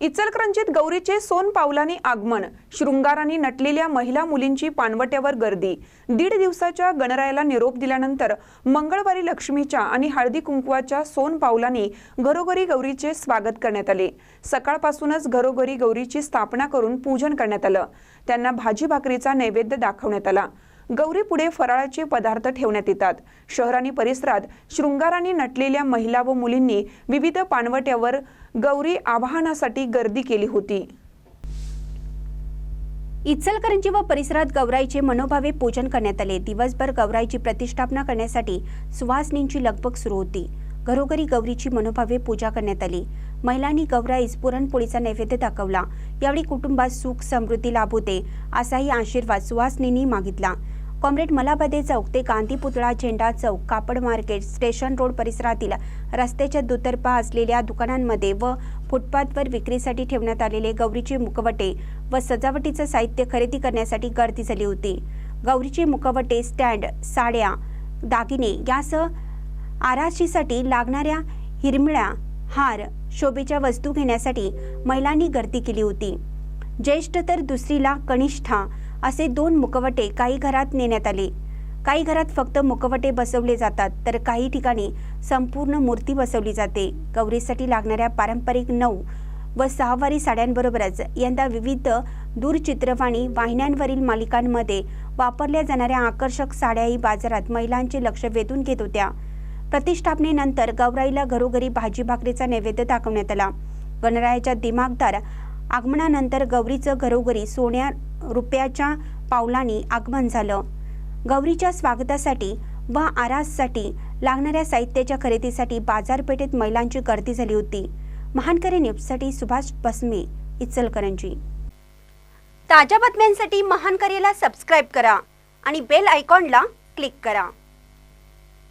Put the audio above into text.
इचलकरंजीत गौरीचे सोन पावलानी आगमन. शृंगाराने नटलेल्या महिला मुलींची पानवट्यावर गर्दी. दीड दिवसाच्या गणरायाला निरोप दिल्यानंतर मंगळवारी लक्ष्मीच्या आणि हळदी कुंकवाच्या सोन पावलांनी घरोघरी गौरीचे स्वागत करण्यात आले. सकाळपासूनच घरोघरी गौरीची स्थापना करून पूजन करण्यात आलं. त्यांना भाजी भाकरीचा नैवेद्य दाखवण्यात आला. गौरी पुढे फराळाचे पदार्थ ठेवण्यात येतात. शहर आणि परिसरात शृंगाराने नटलेल्या महिला व मुलींनी विविध पानवट्यावर गौरी आवाहनासाठी गर्दी केली होती. इचलकरंजी व परिसरात गौराईचे मनोभावे पूजन करण्यात आले. दिवसभर गौराईची प्रतिष्ठापना करण्यासाठी सुवासनींची लगबग सुरू होती. घरोघरी गौरीची मनोभावे पूजा करण्यात आली. महिलांनी गौराईस पुरणपोळीचा नैवेद्य दाखवला. यावेळी कुटुंबात सुख समृद्धी लाभ होते असाही आशीर्वाद सुवासनींनी मागितला. कॉम्रेड मलाबदे चौक ते गांधी पुतळा झेंडा चौक कापड मार्केट स्टेशन रोड परिसरातील रस्त्याच्या दुतर्फा असलेल्या दुकानांमध्ये व फुटपाथवर विक्रीसाठी ठेवण्यात आलेले गौरीचे मुखवटे व सजावटीचं साहित्य खरेदी करण्यासाठी गर्दी झाली होती. गौरीचे मुखवटे स्टँड साड्या दागिने यासह आराशीसाठी लागणाऱ्या हिरमिळ्या हार शोभेच्या वस्तू घेण्यासाठी महिलांनी गर्दी केली होती. ज्येष्ठ तर दुसरीला कनिष्ठा असे दोन मुखवटे काही घरात नेण्यात आले. काही घरात फक्त मुखवटे बसवले जातात तर काही ठिकाणी संपूर्ण मूर्ती बसवली जाते. गौरीसाठी लागणाऱ्या पारंपरिक नऊ व सहावारी साड्यांबरोबरच यंदा विविध दूरचित्रवाणी वाहिन्यांवरील मालिकांमध्ये वापरल्या जाणाऱ्या आकर्षक साड्याही बाजारात महिलांचे लक्ष वेधून घेत होत्या. प्रतिष्ठापनेनंतर गौराईला घरोघरी भाजी भाकरीचा नैवेद्य दाखवण्यात आला. गणरायाच्या दिमागदार आगमनानंतर गौरीचं घरोघरी सोन्या रुपयाच्या पावलांनी आगमन झालं. गौरीच्या स्वागतासाठी व आराससाठी लागणाऱ्या साहित्याच्या खरेदीसाठी बाजारपेठेत महिलांची गर्दी झाली होती. महानकरी न्यूजसाठी सुभाष बसमे इचलकरंजी. ताज्या बातम्यांसाठी महानकरेला सबस्क्राईब करा आणि बेल आयकॉनला क्लिक करा.